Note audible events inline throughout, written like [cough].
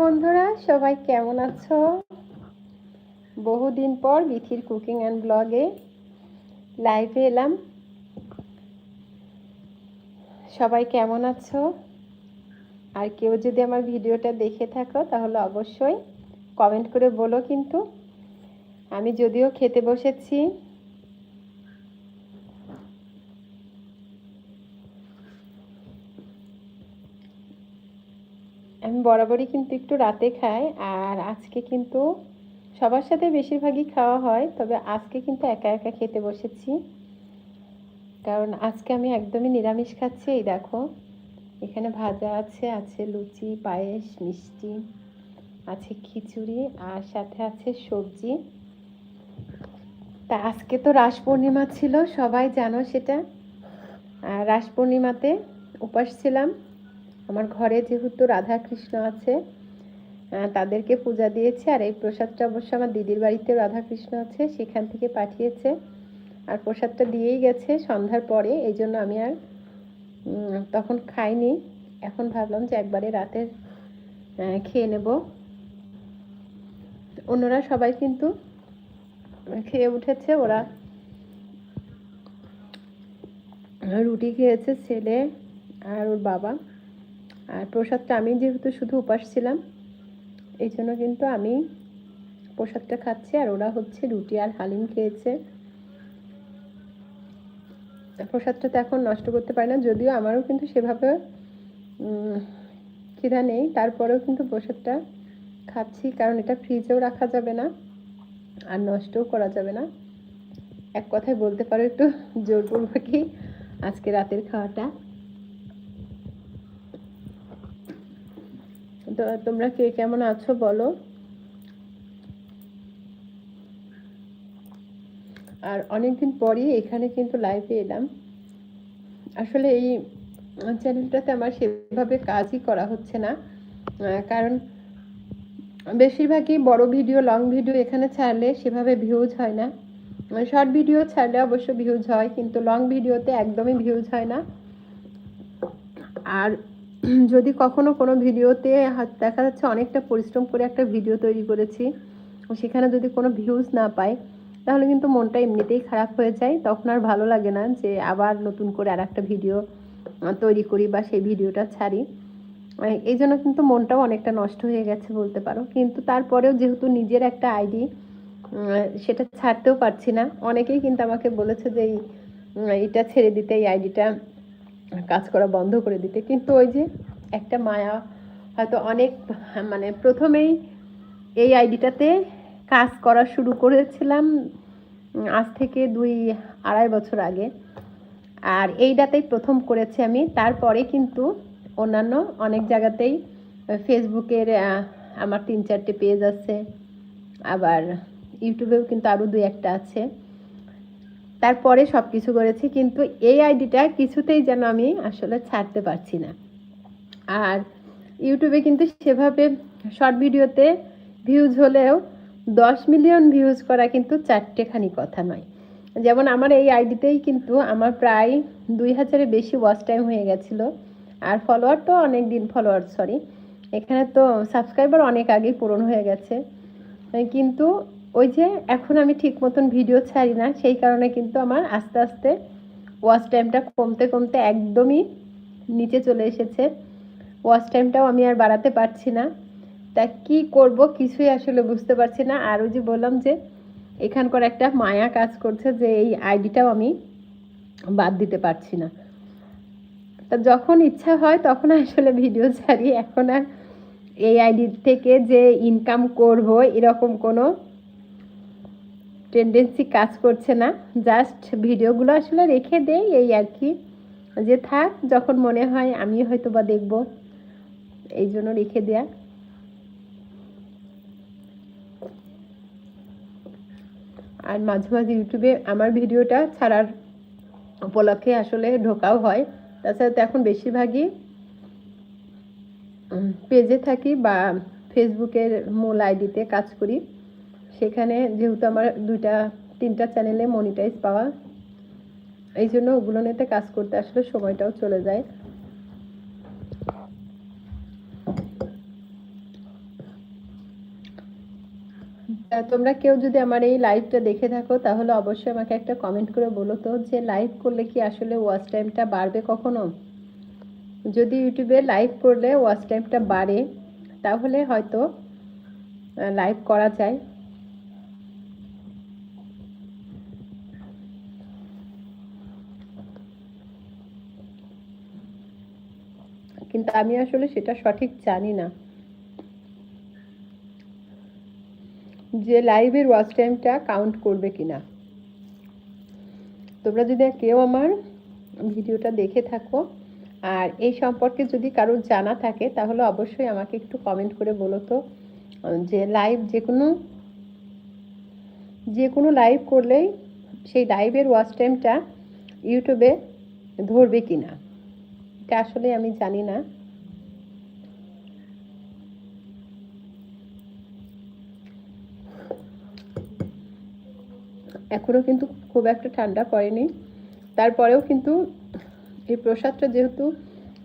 বন্ধুরা, সবাই কেমন আছো? বহুদিন পর বিথির কুকিং অ্যান্ড ব্লগে লাইভে এলাম। সবাই কেমন আছো? আর কেউ যদি আমার ভিডিওটা দেখে থাকো, তাহলে অবশ্যই কমেন্ট করে বলো কিন্তু। আমি যদিও খেতে বসেছি আমি বরাবরই কিন্তু একটু রাতে খাই আর আজকে কিন্তু সবার সাথে বেশিরভাগই খাওয়া হয়, তবে আজকে কিন্তু একা একা খেতে বসেছি। কারণ আজকে আমি একদমই নিরামিষ খাচ্ছি, এই দেখো। এখানে ভাজা আছে আছে লুচি, পায়েস, মিষ্টি, আছে খিচুড়ি আর সাথে আছে সবজি। তা আজকে তো রাস পূর্ণিমা ছিল, সবাই জানো সেটা। আর রাস পূর্ণিমাতে উপাস ছিলাম। আমার ঘরে যেহেতু রাধা কৃষ্ণ আছে তাদেরকে পূজা দিয়েছে আর এই প্রসাদটা অবশ্য আমার দিদির বাড়িতে রাধা কৃষ্ণ আছে, সেখান থেকে পাঠিয়েছে। আর প্রসাদটা দিয়েই গেছে সন্ধ্যার পরে, এই জন্য আমি আর তখন খাইনি। এখন ভাবলাম যে একবারে রাতের খেয়ে নেব। অন্যরা সবাই কিন্তু খেয়ে উঠেছে। ওরা রুটি খেয়েছে, ছেলে আর ওর বাবা। আর প্রসাদটা আমি যেহেতু শুধু উপাস ছিলাম, এই জন্য কিন্তু আমি প্রসাদটা খাচ্ছি আর ওরা হচ্ছে রুটি আর হালিম খেয়েছে। প্রসাদটা তো এখন নষ্ট করতে পারি না, যদিও আমারও কিন্তু সেভাবে খিদা নেই। তারপরেও কিন্তু প্রসাদটা খাচ্ছি, কারণ এটা ফ্রিজেও রাখা যাবে না আর নষ্টও করা যাবে না। এক কথায় বলতে পারো একটু জোরপূর্বকই আজকে রাতের খাওয়াটা তো তোমরা কে কেমন আছো বলো। আর অনেকদিন পরই এখানে কিন্তু লাইভে এলাম। আসলে এই চ্যানেলটাতে আমার সেভাবে কাজই করা হচ্ছে না। কারণ বেশিরভাগই বড় ভিডিও লং ভিডিও এখানে ছাড়লে সেভাবে ভিউজ হয় না। শর্ট ভিডিও ছাড়লে অবশ্য ভিউজ হয়, কিন্তু লং ভিডিওতে একদমই ভিউজ হয় না। আর যদি কখনো কোনো ভিডিওতে দেখা যাচ্ছে অনেকটা পরিশ্রম করে একটা ভিডিও তৈরি করেছি, সেখানে যদি কোনো ভিউজ না পাই, তাহলে কিন্তু মনটা এমনিতেই খারাপ হয়ে যায়। তখন আর ভালো লাগে না যে আবার নতুন করে আর একটা ভিডিও তৈরি করি বা সেই ভিডিওটা ছাড়ি। এই জন্য কিন্তু মনটাও অনেকটা নষ্ট হয়ে গেছে বলতে পারো। কিন্তু তারপরেও যেহেতু নিজের একটা আইডি সেটা ছাড়তেও পারছি না। অনেকেই কিন্তু আমাকে বলেছে যে এই এটা ছেড়ে দিতে, এই আইডিটা কাজ করা বন্ধ করে দিতে। কিন্তু ওই যে একটা মায়া হয়তো অনেক মানে প্রথমেই এই আইডিটাতে কাজ করা শুরু করেছিলাম আজ থেকে দুই, আড়াই বছর আগে। আর এইটাতেই প্রথম করেছি আমি। তারপরে কিন্তু অন্যান্য অনেক জায়গাতেই ফেসবুকের আমার তিন চারটে পেজ আছে। আবার ইউটিউবেও কিন্তু আরও দুই একটা আছে। তারপরে সব কিছু করেছি, কিন্তু এই আইডিটা কিছুতেই যেন আমি আসলে ছাড়তে পারছি না। আর ইউটিউবে কিন্তু সেভাবে শর্ট ভিডিওতে ভিউজ হলেও দশ মিলিয়ন ভিউজ করা কিন্তু চারটেখানি কথা নয়। যেমন আমার এই আইডিতেই কিন্তু আমার প্রায় দুই হাজারের বেশি ওয়াচ টাইম হয়ে গেছিল, আর ফলোয়ার তো অনেক দিন ফলোয়ার সরি এখানে তো সাবস্ক্রাইবার অনেক আগেই পূরণ হয়ে গেছে। কিন্তু ওই যে এখন আমি ঠিক মতন ভিডিও ছাড়ি না, সেই কারণে কিন্তু আমার আস্তে আস্তে ওয়াচ টাইমটা কমতে কমতে একদমই নিচে চলে এসেছে। ওয়াচ টাইমটাও আমি আর বাড়াতে পারছি না। তা কি করব কিছুই আসলে বুঝতে পারছি না। আর ওই যে বললাম যে এখানকার একটা মায়া কাজ করছে যে এই আইডিটাও আমি বাদ দিতে পারছি না। তা যখন ইচ্ছা হয় তখন আসলে ভিডিও ছাড়ি। এখন আর এই আইডি থেকে যে ইনকাম করব এরকম কোনো টেন্ডেন্সি কাজ করছে না। জাস্ট ভিডিওগুলো আসলে রেখে দেই এই আর কি। যে থাক, যখন মনে হয় আমি হয়তো বা দেখব। এই জন্য রেখে দেয়া। আর মাঝে মাঝে ইউটিউবে আমার ভিডিওটা ছাড়ার উপলক্ষে আসলে ঢোকাও হয়। তাছাড়া তো এখন বেশিরভাগই পেজে থাকি বা ফেসবুকের মূল আইডিতে কাজ করি। সেখানে যেহেতু আমার দুইটা, তিনটা চ্যানেলে মনিটাইজ পাওয়া এই জন্য ওগুলো নিতে কাজ করতে আসলে সময়টাও চলে যায়। তোমরা কেউ যদি আমার এই লাইভটা দেখে থাকো, তাহলে অবশ্যই আমাকে একটা কমেন্ট করে বলো তো যে লাইভ করলে কি আসলে ওয়াচ টাইমটা বাড়বে কখনো? যদি ইউটিউবে লাইভ করলে ওয়াচ টাইমটা বাড়ে, তাহলে হয়তো লাইভ করা যায়। কিন্তু আমি আসলে সেটা সঠিক জানি না। যে লাইভের ওয়াচ টাইমটা কাউন্ট করবে কিনা। তোমরা যদি কেউ আমার ভিডিওটা দেখে থাকো, আর এই সম্পর্কে যদি কারোর জানা থাকে, তাহলে অবশ্যই আমাকে একটু কমেন্ট করে বলো তো, যে লাইভ যে কোনো যে কোনো লাইভ করলেই সেই লাইভের ওয়াচ টাইমটা ইউটিউবে ধরবে কিনা। এটা আসলে আমি জানি না। এখনও কিন্তু খুব একটা ঠান্ডা পড়েনি। তারপরেও কিন্তু এই প্রসাদটা যেহেতু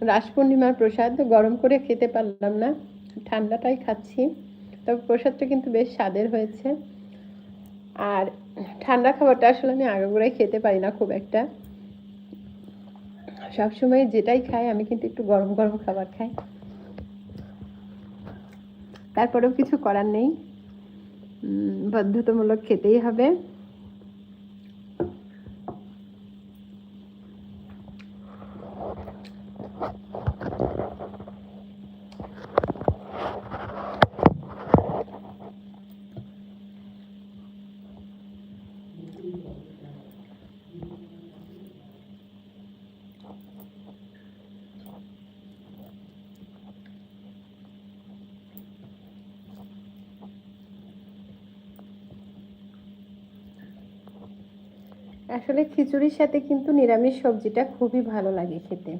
রাস পূর্ণিমার প্রসাদ, গরম করে খেতে পারলাম না, ঠান্ডাটাই খাচ্ছি। তবে প্রসাদটা কিন্তু বেশ স্বাদের হয়েছে। আর ঠান্ডা খাবারটা আসলে আমি আগাগোড়াই খেতে পারি না খুব একটা। সবসময় যেটাই খাই, আমি কিন্তু একটু গরম গরম খাবার খাই। তারপরেও কিছু করার নেই। বাধ্যতামূলক খেতেই হবে। আসলে খিচুড়ির সাথে কিন্তু নিরামিষ সবজিটা খুবই ভালো লাগে খেতে।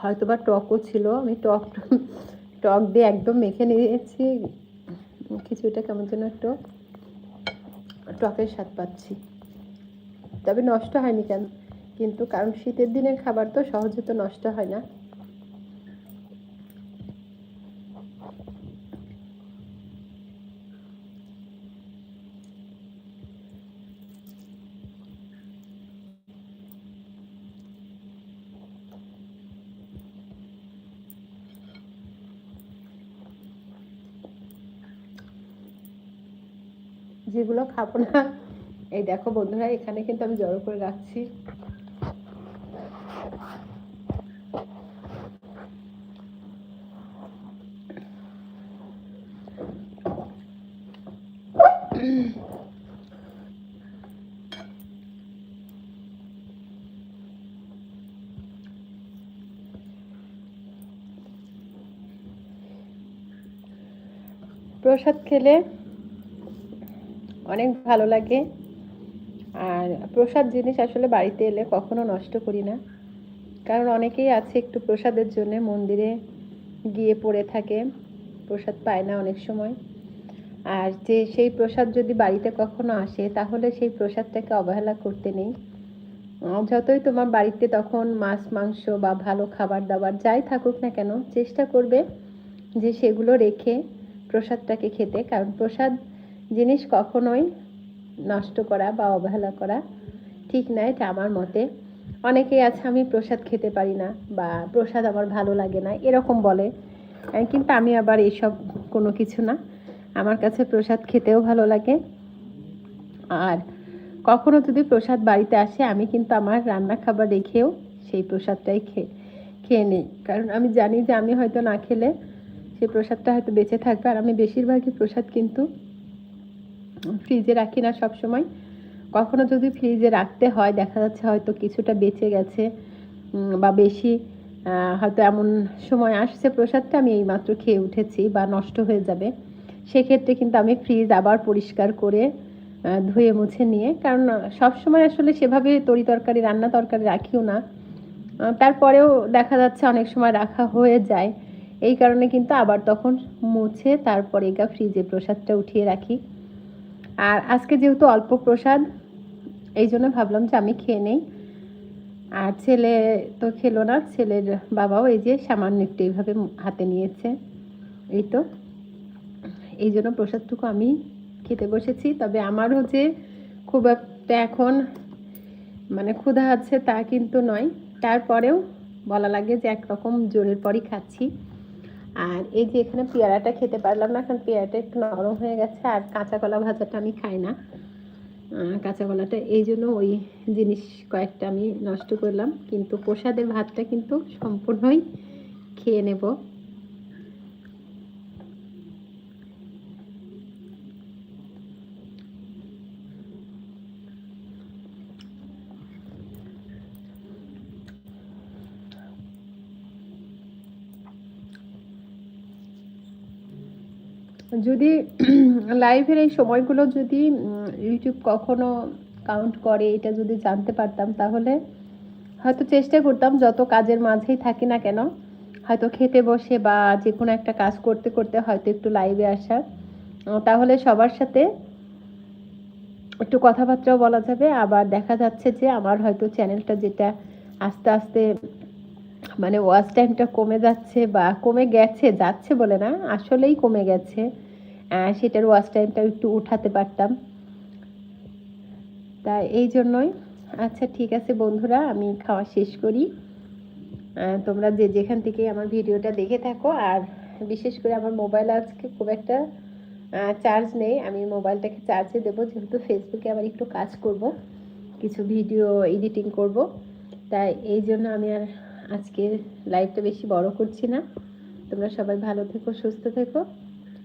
হয়তো বা টকও ছিল, আমি টক টক দিয়ে একদম মেখে নিয়েছি। খিচুড়িটা কেমন যেন একটু টকের স্বাদ পাচ্ছি। তবে নষ্ট হয়নি কেন? কিন্তু কারণ শীতের দিনের খাবার তো সহজে তো নষ্ট হয় না। যেগুলো খাব না এই দেখো বন্ধুরা এখানে কিন্তু আমি জড়ো করে রাখছি। প্রসাদ খেলে অনেক ভালো লাগে। প্রসাদ জিনিস আসলে বাড়িতে এলে কখনো নষ্ট করি না। কারণ অনেকেই আছে একটু প্রসাদের জন্য মন্দিরে গিয়ে পড়ে থাকে, প্রসাদ পায় না অনেক সময়। আর যে সেই প্রসাদ যদি বাড়িতে কখনো আসে, তাহলে সেই প্রসাদটাকে অবহেলা করতে নেই। যতই তোমার বাড়িতে তখন মাছ, মাংস বা ভালো খাবার দাবার যাই থাকুক না কেন, চেষ্টা করবে যে সেগুলো রেখে প্রসাদটাকে খেতে। কারণ প্রসাদ জিনিস কখনোই নষ্ট করা বা অবহেলা করা ঠিক নয় এটা আমার মতে। অনেকেই আছে, আমি প্রসাদ খেতে পারি না বা প্রসাদ আমার ভালো লাগে না, এরকম বলে। কিন্তু আমি আবার এসব কোনো কিছু না। আমার কাছে প্রসাদ খেতেও ভালো লাগে। আর কখনো যদি প্রসাদ বাড়িতে আসে, আমি কিন্তু আমার রান্না খাবার রেখেও সেই প্রসাদটাই খেয়ে খেয়ে নিই। কারণ আমি জানি যে আমি হয়তো না খেলে সেই প্রসাদটা হয়তো বেঁচে থাকবে। আর আমি বেশিরভাগই প্রসাদ কিন্তু ফ্রিজে রাখি না সব সময় কখনো যদি ফ্রিজে রাখতে হয়, দেখা যাচ্ছে হয়তো কিছুটা বেঁচে গেছে বা বেশি হয়তো এমন সময় আসছে প্রসাদটা, আমি এইমাত্র খেয়ে উঠেছি বা নষ্ট হয়ে যাবে। সেক্ষেত্রে কিন্তু আমি ফ্রিজ আবার পরিষ্কার করে ধুয়ে মুছে নিয়ে, কারণ সব সময় আসলে সেভাবে তরি তরকারি, রান্না তরকারি রাখিও না। তারপরেও দেখা যাচ্ছে অনেক সময় রাখা হয়ে যায়। এই কারণে কিন্তু আবার তখন মুছে, তারপরে গা ফ্রিজে প্রসাদটা উঠিয়ে রাখি। আর আজকে যেহেতু অল্প প্রসাদ, এই জন্য ভাবলাম যে আমি খেয়ে নেই। আর ছেলে তো খেলো না, ছেলের বাবাও এই যে সামান্য একটু এইভাবে হাতে নিয়েছে। এই তো। এই জন্য প্রসাদটুকু আমি খেতে বসেছি। তবে আমারও যে খুব একটা এখন মানে ক্ষুধা আছে তা কিন্তু নয়। তারপরেও বলা লাগে যে একরকম জোরের পরই খাচ্ছি। আর এই যে এখানে পেয়ারাটা খেতে পারলাম না, কারণ পেয়ারাটা একটু নরম হয়ে গেছে আর কাঁচা কলা ভাজাটা আমি খাই না। কাঁচা কলাটা এই জন্য ওই জিনিস কয়েকটা আমি নষ্ট করলাম, কিন্তু প্রসাদের ভাতটা কিন্তু সম্পূর্ণই খেয়ে নেব। যদি [clears throat] লাইভের এই সময়গুলো যদি ইউটিউব কখনো কাউন্ট করে, এটা যদি জানতে পারতাম, তাহলে হয়তো চেষ্টা করতাম যত কাজের মাঝেই থাকি না কেন, হয়তো খেতে বসে বা যে কোনো একটা কাজ করতে করতে হয়তো একটু লাইভে আসার তাহলে সবার সাথে একটু কথাবার্তাও বলা যাবে। আবার দেখা যাচ্ছে যে আমার হয়তো চ্যানেলটা যেটা আস্তে আস্তে মানে ওয়াচ টাইমটা কমে যাচ্ছে বা কমে গেছে, যাচ্ছে বলে না, আসলেই কমে গেছে। সেটার ওয়াচ টাইমটা একটু উঠাতে পারতাম। তা এই জন্যই। আচ্ছা ঠিক আছে বন্ধুরা, আমি খাওয়া শেষ করি। তোমরা যে যেখান থেকে আমার ভিডিওটা দেখে থাকো, আর বিশেষ করে আমার মোবাইল আজকে খুব একটা চার্জ নেই। আমি মোবাইলটাকে চার্জে দেবো, যেহেতু ফেসবুকে আবার একটু কাজ করব, কিছু ভিডিও এডিটিং করব। তাই এই জন্য আমি আর আজকের লাইভটা বেশি বড় করছি না। তোমরা সবাই ভালো থেকো, সুস্থ থেকো।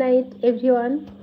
night everyone.